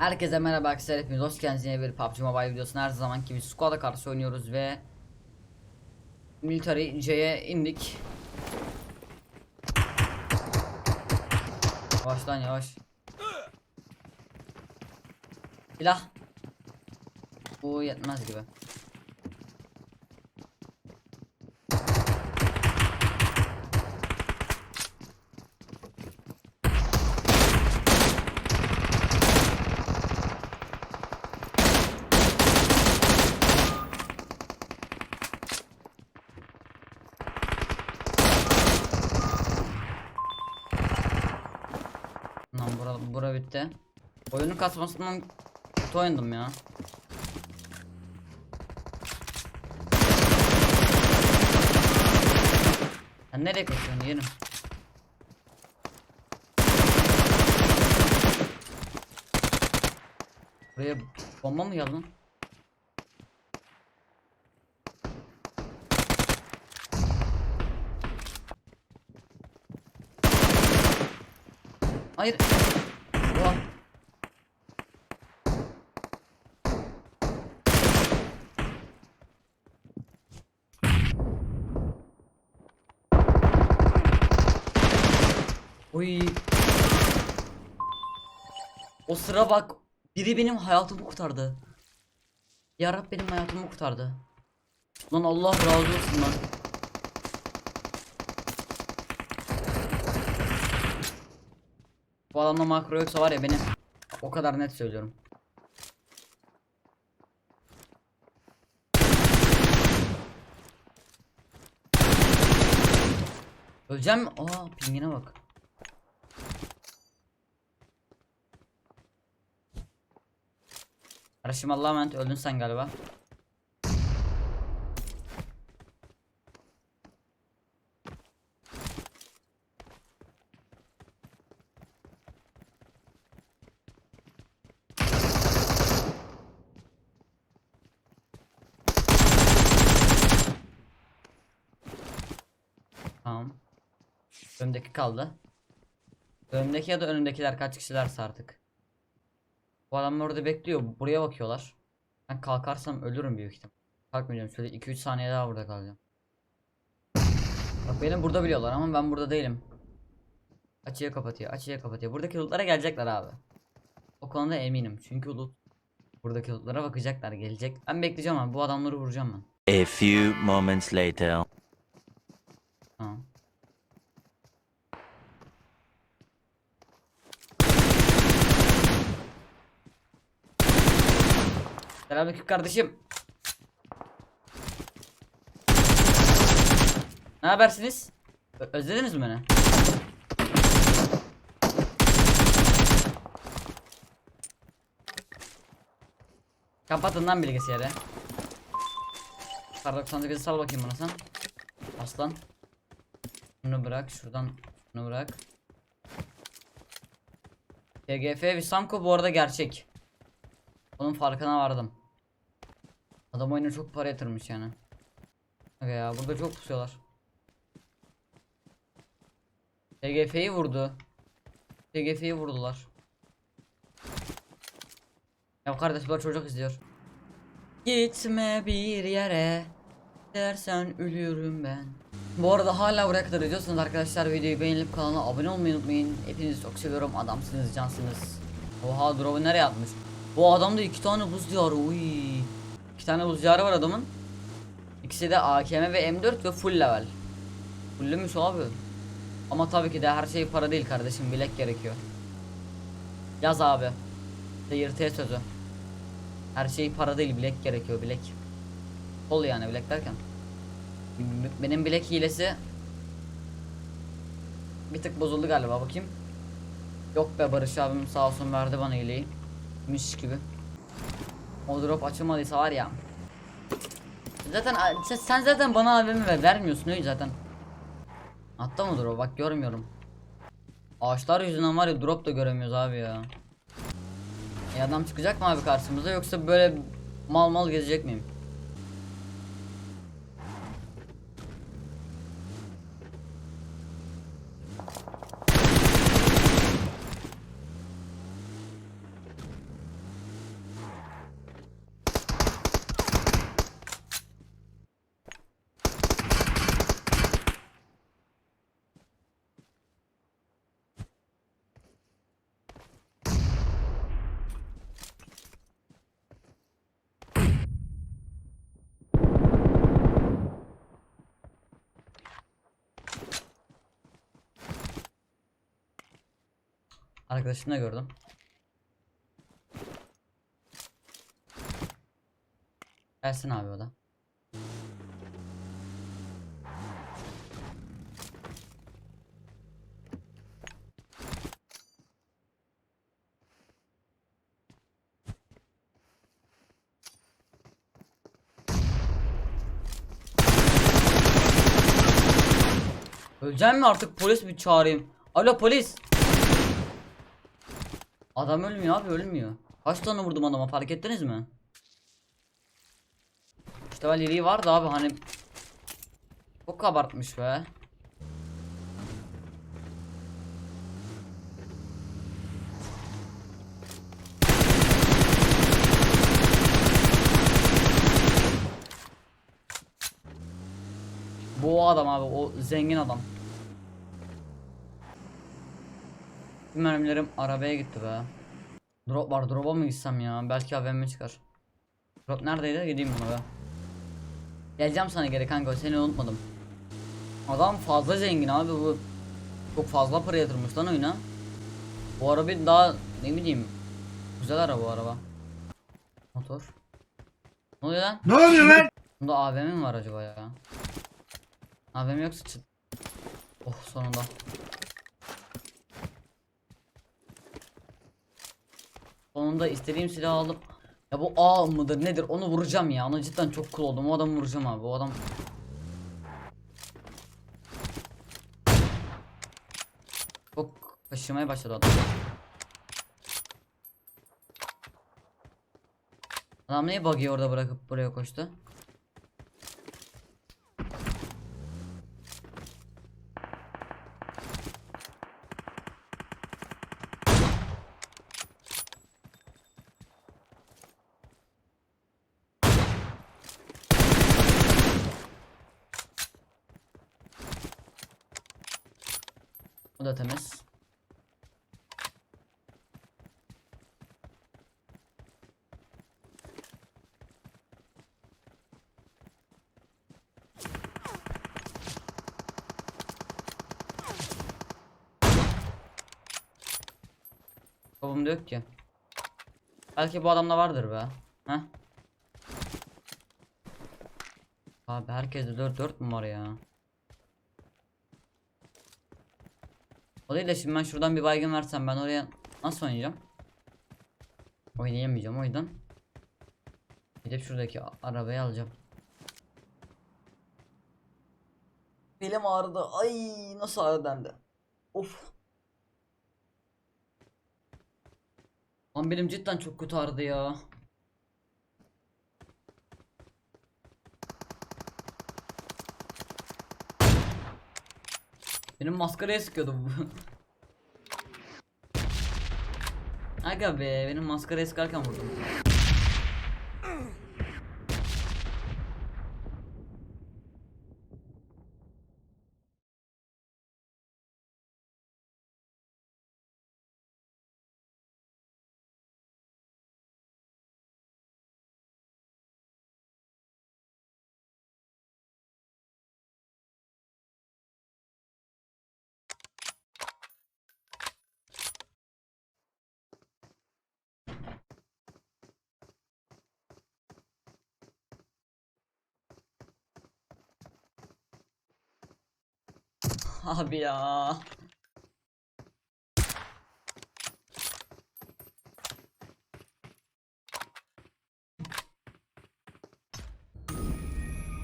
Herkese merhaba arkadaşlar hepiniz hoş geldiniz. Yine bir PUBG Mobile videosuna her zaman gibi squad'a karşı oynuyoruz ve Military C'ye indik. Yavaş lan yavaş. Silah. Bu yetmez gibi Lan bura, bitti Oyunun kasmasından kötü oynadım ya Sen nereye kaçıyorsun yerim Buraya bomba mı lan? Hayır. Oha. Oy. O sıra bak. Biri benim hayatımı kurtardı. Ya Rab benim hayatımı kurtardı. Lan Allah razı olsun lan. Bu adamda makro yoksa var ya beni o kadar net söylüyorum. Öleceğim? Aa pingine bak. Kardeşim Allah'a emanet öldün sen galiba. Tamam. Önümdeki kaldı. Önümdeki ya da önümdekiler kaç kişilerse artık. Bu adamlar orada bekliyor. Buraya bakıyorlar. Ben kalkarsam ölürüm büyük ihtimal. Kalkmayacağım. Şöyle 2-3 saniye daha burada kalacağım. Bak beni burada biliyorlar ama ben burada değilim. Açıya kapatıyor. Açıya kapatıyor. Buradaki lootlara gelecekler abi. O konuda eminim. Çünkü loot buradaki lootlara bakacaklar. Gelecek. Ben bekleyeceğim abi. Bu adamları vuracağım ben. A few moments later. Tamam. Selamünaleyküm kardeşim. Ne habersiniz? Özlediniz mi beni? Kapatın lan bilgisayarı. Kar 98'i sal bakayım bana sen. Aslan. Şunu bırak şuradan şunu bırak. TGF ve Samko bu arada gerçek. Onun farkına vardım. Adam oyuna çok para yatırmış yani. Aga ya burada çok pusuyorlar. TGF'yi vurdu. TGF'yi vurdular. Ya kardeş bu çocuk izliyor. Gitme bir yere dersen ölürüm ben. Bu arada hala buraya kadar izliyorsanız arkadaşlar videoyu beğenip kanala abone olmayı unutmayın. Hepinizi çok seviyorum. Adamsınız, cansınız. Oha drop'u nereye atmış? Bu adamda iki tane buz diyarı. Uy. İki tane buz diyarı var adamın. İkisi de AKM ve M4 ve full level. Fullümüş abi. Ama tabii ki de her şey para değil kardeşim. Bilek gerekiyor. Yaz abi. Seyir T sözü. Her şey para değil bilek gerekiyor bilek. Kol yani bilek derken. Benim bilek hilesi bir tık bozuldu galiba bakayım. Yok be Barış abim sağ olsun verdi bana hileyi. Miş gibi. O drop açılmadıysa var ya. Zaten sen, zaten bana abimi ver, vermiyorsun öyle zaten. Hatta mı drop bak görmüyorum. Ağaçlar yüzünden var ya drop da göremiyoruz abi ya. E adam çıkacak mı abi karşımıza yoksa böyle mal mal gezecek miyim? Arkadaşımı da gördüm. Gelsin abi o da. Öleceğim mi artık polis mi çağırayım? Alo polis. Adam ölmüyor abi ölmüyor. Kaç tane vurdum adama fark ettiniz mi? İşte valiliği vardı abi hani Çok abartmış be Bu adam abi o zengin adam mermilerim arabaya gitti be Drop var drop'a mı gitsem ya belki AVM çıkar Drop neredeydi gideyim buna be Geleceğim sana geri kanka seni unutmadım Adam fazla zengin abi bu Çok fazla para yatırmış lan oyuna Bu araba daha ne bileyim Güzel araba bu araba Motor Ne oluyor lan? Ne oluyor lan? Bunda AVM mi var acaba ya? AVM yoksa çıt. Oh sonunda. Sonunda istediğim silahı alıp ya bu A mıdır nedir onu vuracağım ya. Ona cidden çok cool oldum. O adamı vuracağım abi. O adam çok kaşımaya başladı adam. Adam niye buggy'i orada bırakıp buraya koştu? Da temiz. Babamda yok ki. Belki bu adamda vardır be. Heh. Abi herkeste 4 4 mü var ya? De şimdi ben şuradan bir baygın versem ben oraya nasıl oynayacağım? Oynayamayacağım o yüzden. Gidip şuradaki arabayı alacağım. Belim ağrıdı. Ay nasıl ağrıdı hem de. Of. Lan benim cidden çok kötü ağrıdı ya. Benim maskaraya sıkıyordu bu. Aga be benim maskaraya sıkarken vurdum. Abi ya.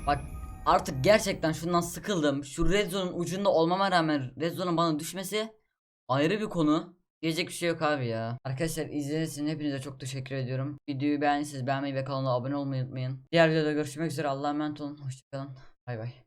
Bak artık gerçekten şundan sıkıldım. Şu red zone'un ucunda olmama rağmen red zone'un bana düşmesi ayrı bir konu. Diyecek bir şey yok abi ya. Arkadaşlar izlediğiniz için hepinize çok teşekkür ediyorum. Videoyu beğendiyseniz beğenmeyi ve kanala abone olmayı unutmayın. Diğer videoda görüşmek üzere. Allah'a emanet olun. Hoşçakalın. Bay bay.